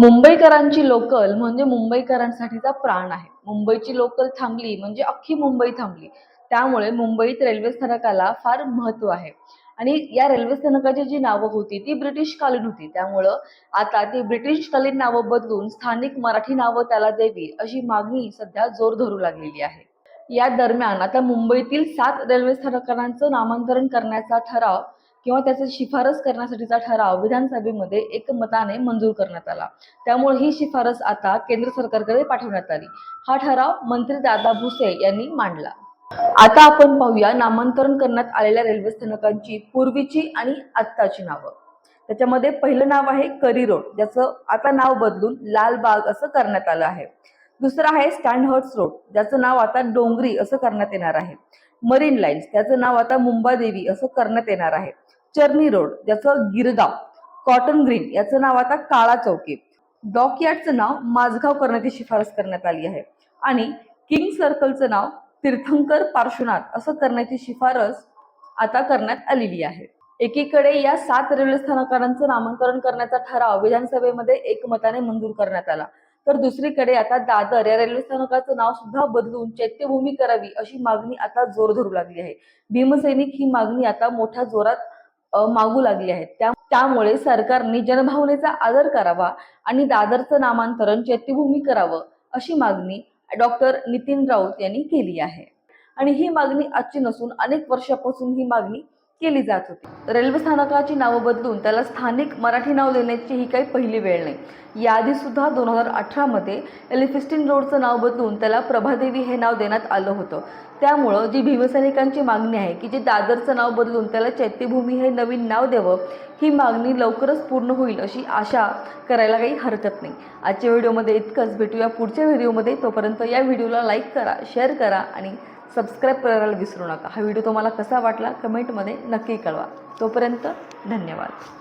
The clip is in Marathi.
मुंबईकरांची लोकल म्हणजे मुंबईकरांसाठीचा प्राण आहे. मुंबईची लोकल थांबली म्हणजे अख्खी मुंबई थांबली. त्यामुळे मुंबईत रेल्वे स्थानकाला फार महत्त्व आहे. आणि या रेल्वे स्थानकाची जी नावं होती ती ब्रिटिशकालीन होती. त्यामुळं आता ती ब्रिटिशकालीन नावं बदलून स्थानिक मराठी नावं त्याला द्यावी अशी मागणी सध्या जोर धरू लागलेली आहे. या दरम्यान आता मुंबईतील सात रेल्वे स्थानकांचं नामांतरण करण्याचा ठराव किंवा त्याची शिफारस करण्यासाठीचा ठराव विधानसभेमध्ये एकमताने मंजूर करण्यात आला. त्यामुळे ही शिफारस आता केंद्र सरकारकडे पाठवण्यात आली. हा ठराव मंत्री दादा भुसे यांनी मांडला. आता आपण पाहूया नामांतरण करण्यात आलेल्या रेल्वे स्थानकांची पूर्वीची आणि आत्ताची नावं. त्याच्यामध्ये पहिलं नाव आहे करी रोड ज्याचं आता नाव बदलून लालबाग असं करण्यात आलं आहे. दुसरं आहे स्टँडहर्ट्स रोड ज्याचं नाव आता डोंगरी असं करण्यात येणार आहे. मरीन लाईन्स त्याचं नाव आता मुंबादेवी असं करण्यात येणार आहे. चर्नी रोड ज्याचं गिरगाव. कॉटन ग्रीन याचं नाव आता काळा चौकी. डॉकयार्डचं नाव माझगाव करण्याची शिफारस करण्यात आली आहे. आणि किंग सर्कलचं नाव तीर्थंकर पार्श्वनाथ असं करण्याची शिफारस आता करण्यात आलेली आहे. एकीकडे या सात रेल्वे स्थानकांचं नामांतरण करण्याचा ठराव विधानसभेमध्ये एकमताने मंजूर करण्यात आला. तर दुसरीकडे आता दादर या रेल्वे स्थानकाचं नाव सुद्धा बदलून चैत्यभूमी करावी अशी मागणी आता जोर धरू लागली आहे. भीमसैनिक ही मागणी आता मोठ्या जोरात मागू लागली आहे. त्यामुळे सरकारने जनभावनेचा आदर करावा आणि दादरचं नामांतरण चैत्यभूमी करावं अशी मागणी डॉक्टर नितीन राऊत यांनी केली आहे. आणि ही मागणी आजची नसून अनेक वर्षापासून ही मागणी केली जात होती. रेल्वे स्थानकाची नावं बदलून त्याला स्थानिक मराठी नाव देण्याची ही काही पहिली वेळ नाही. याआधी सुद्धा दोन हजार अठरामध्ये एलिफिस्टिन रोडचं नाव बदलून त्याला प्रभादेवी हे नाव देण्यात आलं होतं. त्यामुळं जी भीमसैनिकांची मागणी आहे की जे दादरचं नाव बदलून त्याला चैत्यभूमी हे नवीन नाव द्यावं ही मागणी लवकरच पूर्ण होईल अशी आशा करायला काही हरकत नाही. आजच्या व्हिडिओमध्ये इतकंच. भेटूया पुढच्या व्हिडिओमध्ये. तोपर्यंत या व्हिडिओला लाईक करा शेअर करा आणि सबस्क्राईब करायला विसरू नका. हा व्हिडिओ तुम्हाला कसा वाटला कमेंटमध्ये नक्की कळवा. तोपर्यंत धन्यवाद.